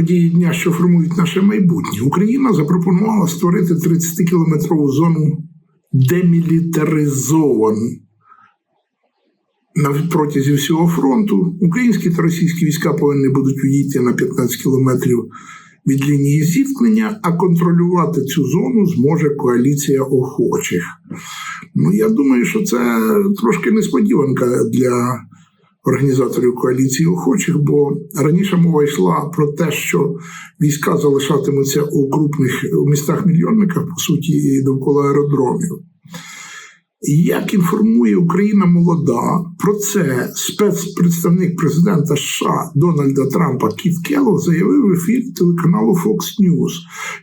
події дня, що формують наше майбутнє, Україна запропонувала створити 30-кілометрову зону демілітаризовану. На протязі всього фронту українські та російські війська повинні будуть відійти на 15 кілометрів від лінії зіткнення, а контролювати цю зону зможе коаліція охочих. Ну, я думаю, що це трошки несподіванка для організаторів коаліції охочих, бо раніше мова йшла про те, що війська залишатимуться у крупних у містах-мільйонниках, по суті, і довкола аеродромів. Як інформує Україна молода, про це спецпредставник президента США Дональда Трампа Кіт Келлог заявив в ефірі телеканалу Fox News.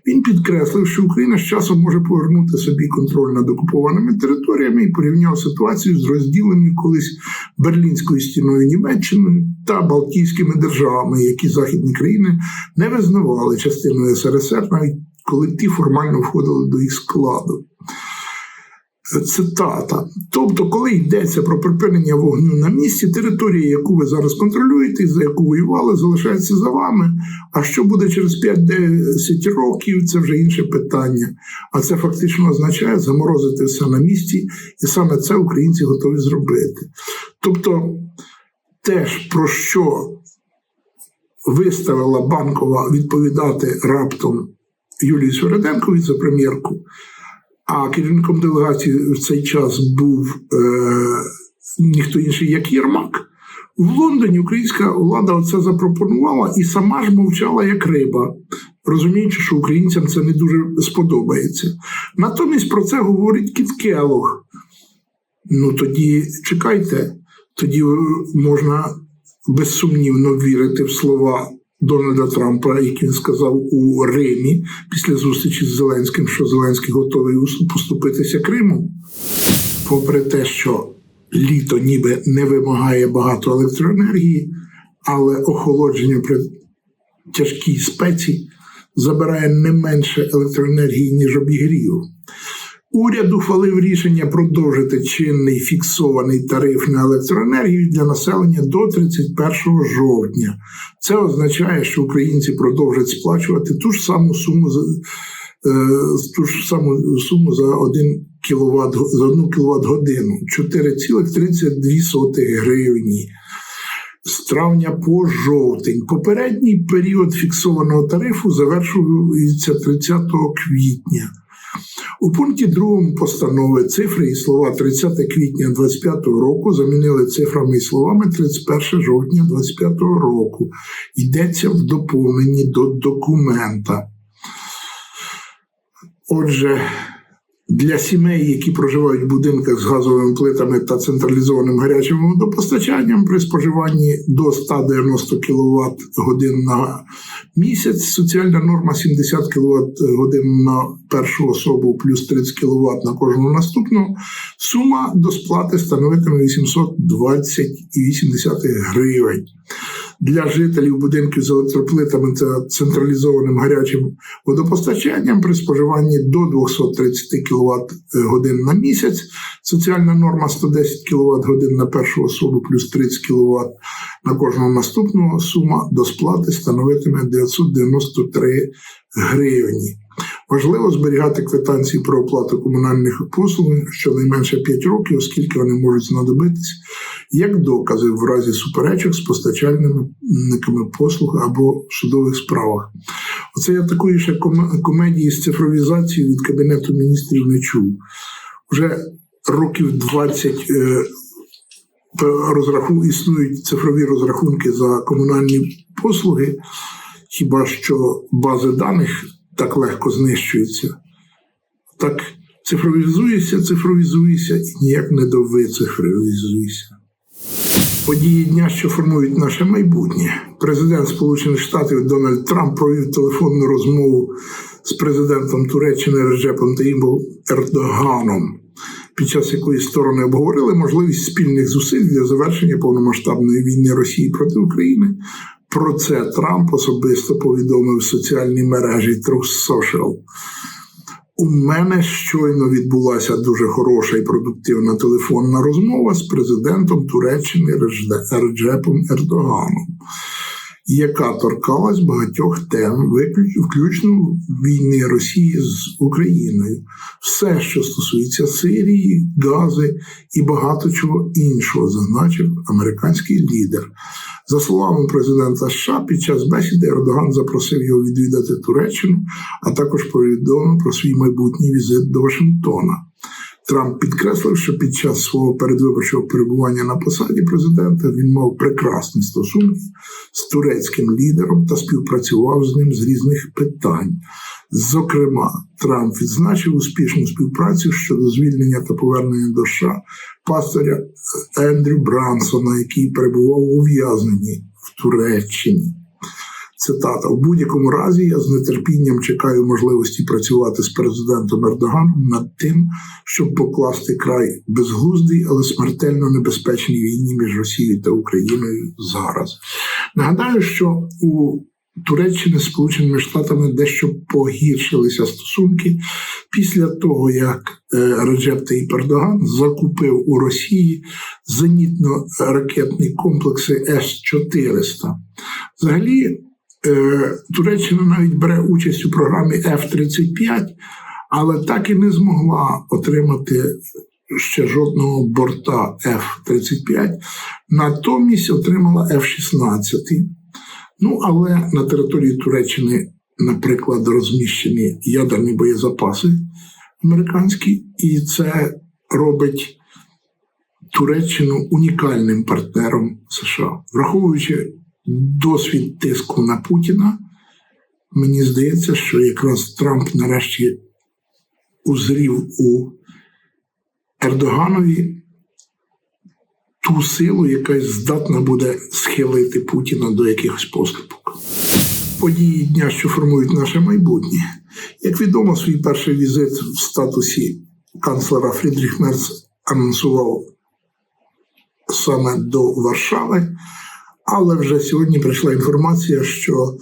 Він підкреслив, що Україна з часом може повернути собі контроль над окупованими територіями і порівняв ситуацію з розділеною колись Берлінською стіною Німеччиною та Балтійськими державами, які західні країни не визнавали частиною СРСР, навіть коли ті формально входили до їх складу. Цитата.Тобто, коли йдеться про припинення вогню на місці, територія, яку ви зараз контролюєте, і за яку воювали, залишається за вами. А що буде через 5-10 років, це вже інше питання. А це фактично означає заморозити все на місці, і саме це українці готові зробити. Тобто, теж про що виставила банкова відповідати раптом Юлії Свереденко віце-прем'єрку, а керівником делегації в цей час був е, ніхто інший, як Єрмак. В Лондоні українська влада це запропонувала і сама ж мовчала як риба, розуміючи, що українцям це не дуже сподобається. Натомість про це говорить Кіт Келлог. Ну тоді чекайте, тоді можна безсумнівно вірити в слова Дональда Трампа, як він сказав у Римі після зустрічі з Зеленським, що Зеленський готовий поступитися Криму, попри те, що літо ніби не вимагає багато електроенергії, але охолодження при тяжкій спеці забирає не менше електроенергії, ніж обігрів. Уряд ухвалив рішення продовжити чинний фіксований тариф на електроенергію для населення до 31 жовтня. Це означає, що українці продовжать сплачувати ту ж саму суму за ту ж саму суму за 1 кВт, за 1 кВт годину 4,32 гривні. З травня по жовтень. Попередній період фіксованого тарифу завершується 30 квітня. У пункті 2 постанови цифри і слова 30 квітня 2025 року замінили цифрами і словами 31 жовтня 2025 року. Йдеться в доповненні до документа. Отже, для сімей, які проживають в будинках з газовими плитами та централізованим гарячим водопостачанням при споживанні до 190 кВт годин на місяць, соціальна норма 70 кВт годин на першу особу плюс 30 кВт на кожну наступну, сума до сплати становитиме 820,8 гривень для жителів будинків з електроплитами та централізованим гарячим водопостачанням при споживанні до 230 кВт годин на місяць. Соціальна норма 110 кВт годин на першу особу плюс 30 кВт на кожного наступного сума до сплати становитиме 993 гривні. Важливо зберігати квитанції про оплату комунальних послуг щонайменше 5 років, оскільки вони можуть знадобитись як докази в разі суперечок з постачальниками послуг або в судових справах. Оце я такої ще комедії з цифровізацією від Кабінету міністрів не чув. Вже років 20 е, розраху... існують цифрові розрахунки за комунальні послуги, хіба що бази даних так легко знищуються. Так цифровізується, цифровізується і ніяк не довицифровізується. Події дня, що формують наше майбутнє. Президент Сполучених Штатів Дональд Трамп провів телефонну розмову з президентом Туреччини Реджепом Таїмом Ердоганом, під час якої сторони обговорили можливість спільних зусиль для завершення повномасштабної війни Росії проти України. Про це Трамп особисто повідомив в соціальній мережі Truth Social. У мене щойно відбулася дуже хороша і продуктивна телефонна розмова з президентом Туреччини Реджепом Ердоганом, яка торкалась багатьох тем, включно війни Росії з Україною, все, що стосується Сирії, Гази і багато чого іншого, зазначив американський лідер. За словами президента США, під час бесіди Ердоган запросив його відвідати Туреччину, а також повідомив про свій майбутній візит до Вашингтона. Трамп підкреслив, що під час свого передвиборчого перебування на посаді президента він мав прекрасні стосунки з турецьким лідером та співпрацював з ним з різних питань. Зокрема, Трамп відзначив успішну співпрацю щодо звільнення та повернення до США пастора Ендрю Брансона, який перебував ув'язненні в Туреччині. Цитата: у будь-якому разі я з нетерпінням чекаю можливості працювати з президентом Ердоганом над тим, щоб покласти край безглуздій, але смертельно небезпечній війні між Росією та Україною зараз. Нагадаю, що у Туреччини з Сполученими Штатами дещо погіршилися стосунки після того, як е, Реджеп Таїп Ердоган закупив у Росії зенітно-ракетні комплекси С-400. Взагалі, Туреччина навіть бере участь у програмі F-35, але так і не змогла отримати ще жодного борта F-35. Натомість отримала F-16. Ну, але на території Туреччини, наприклад, розміщені ядерні боєзапаси американські, і це робить Туреччину унікальним партнером США, враховуючи досвід тиску на Путіна. Мені здається, що якраз Трамп нарешті узрів у Ердоганові ту силу, яка здатна буде схилити Путіна до якихось поступок. Події дня, що формують наше майбутнє. Як відомо, свій перший візит в статусі канцлера Фрідріх Мерц анонсував саме до Варшави, але вже сьогодні прийшла інформація, що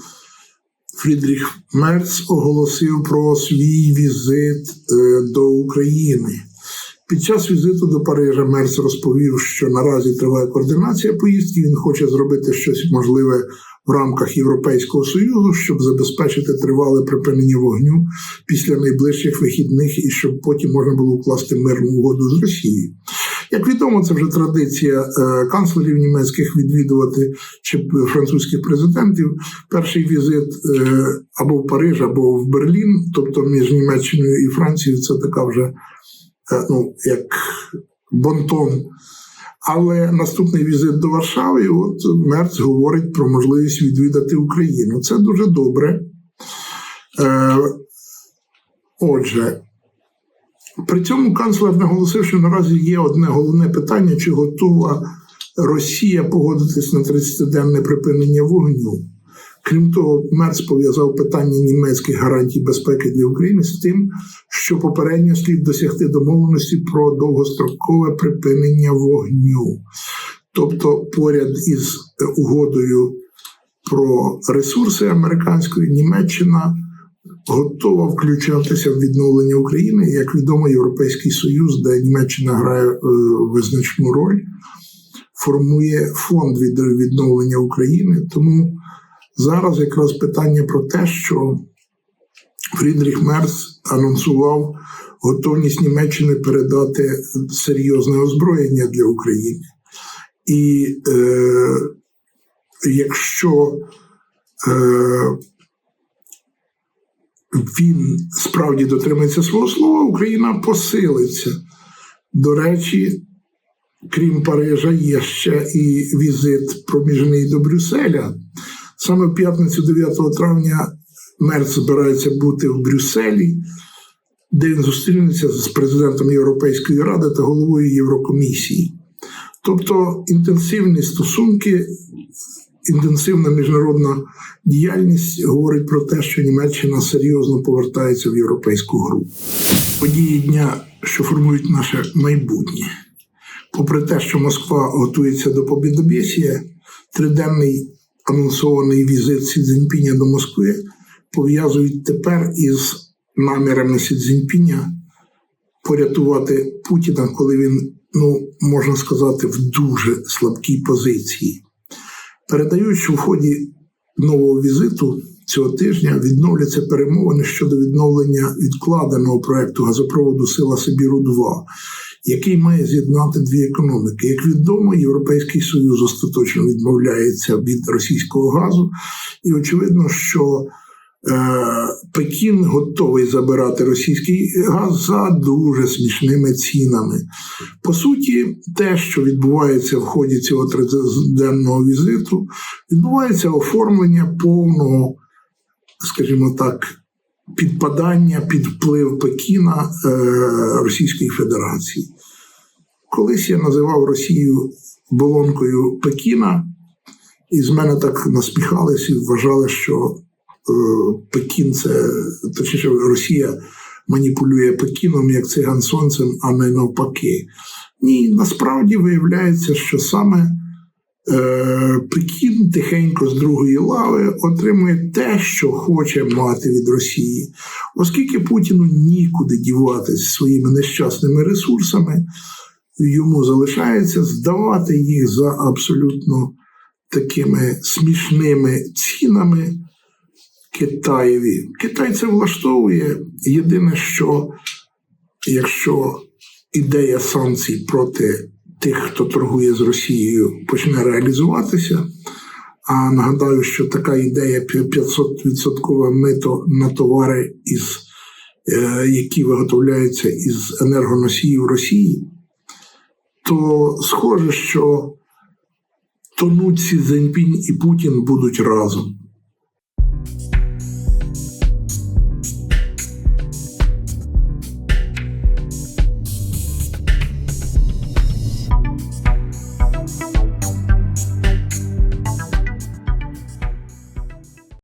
Фрідріх Мерц оголосив про свій візит е, до України. Під час візиту до Парижа Мерц розповів, що наразі триває координація поїздки. Він хоче зробити щось можливе в рамках Європейського союзу, щоб забезпечити тривале припинення вогню після найближчих вихідних і щоб потім можна було укласти мирну угоду з Росією. Як відомо, це вже традиція е, канцлерів німецьких відвідувати чи французьких президентів. Перший візит е, або в Париж, або в Берлін, тобто між Німеччиною і Францією, це така вже е, ну, як бонтон. Але наступний візит до Варшави, от Мерц говорить про можливість відвідати Україну. Це дуже добре. Отже, при цьому канцлер наголосив, що наразі є одне головне питання: чи готова Росія погодитись на 30-денне припинення вогню. Крім того, Мерц пов'язав питання німецьких гарантій безпеки для України з тим, що попередньо слід досягти домовленості про довгострокове припинення вогню. Тобто, поряд із угодою про ресурси американської Німеччина готова включатися в відновлення України. Як відомо, Європейський Союз, де Німеччина грає е, визначну роль, формує фонд від відновлення України. Тому зараз якраз питання про те, що Фрідріх Мерц анонсував готовність Німеччини передати серйозне озброєння для України. І е, якщо е, він справді дотримається свого слова, Україна посилиться. До речі, крім Парижа, є ще і візит проміжний до Брюсселя. Саме в п'ятницю, 9 травня, Мерц збирається бути в Брюсселі, де він зустрінеться з президентом Європейської ради та головою Єврокомісії. Тобто інтенсивні стосунки, інтенсивна міжнародна діяльність говорить про те, що Німеччина серйозно повертається в європейську гру. Події дня, що формують наше майбутнє. Попри те, що Москва готується до побідобєсія, триденний анонсований візит Сі Цзіньпіня до Москви пов'язують тепер із намірами Сі Цзіньпіня порятувати Путіна, коли він, ну можна сказати, в дуже слабкій позиції. Передають, що в ході нового візиту цього тижня відновляться перемовини щодо відновлення відкладеного проекту газопроводу Сила Сибіру 2 який має з'єднати дві економіки. Як відомо, Європейський Союз остаточно відмовляється від російського газу, і очевидно, що Пекін готовий забирати російський газ за дуже смішними цінами. По суті, те, що відбувається в ході цього триденного візиту, відбувається оформлення повного, скажімо так, підпадання під вплив Пекіна е, Російської Федерації. Колись я називав Росію болонкою Пекіна, і з мене так насміхалися і вважали, що е, Пекін це точніше Росія маніпулює Пекіном як циган сонцем, а не навпаки. Ні, насправді виявляється, що саме е, Пекін тихенько з другої лави отримує те, що хоче мати від Росії, оскільки Путіну нікуди діватись своїми нещасними ресурсами, йому залишається здавати їх за абсолютно такими смішними цінами Китаєві. Китай це влаштовує. Єдине, що якщо ідея санкцій проти тих, хто торгує з Росією, почне реалізуватися. А нагадаю, що така ідея 500% мито на товари, із, е, які виготовляються із енергоносіїв Росії, то схоже, що тонуть Сі Цзіньпінь і Путін будуть разом.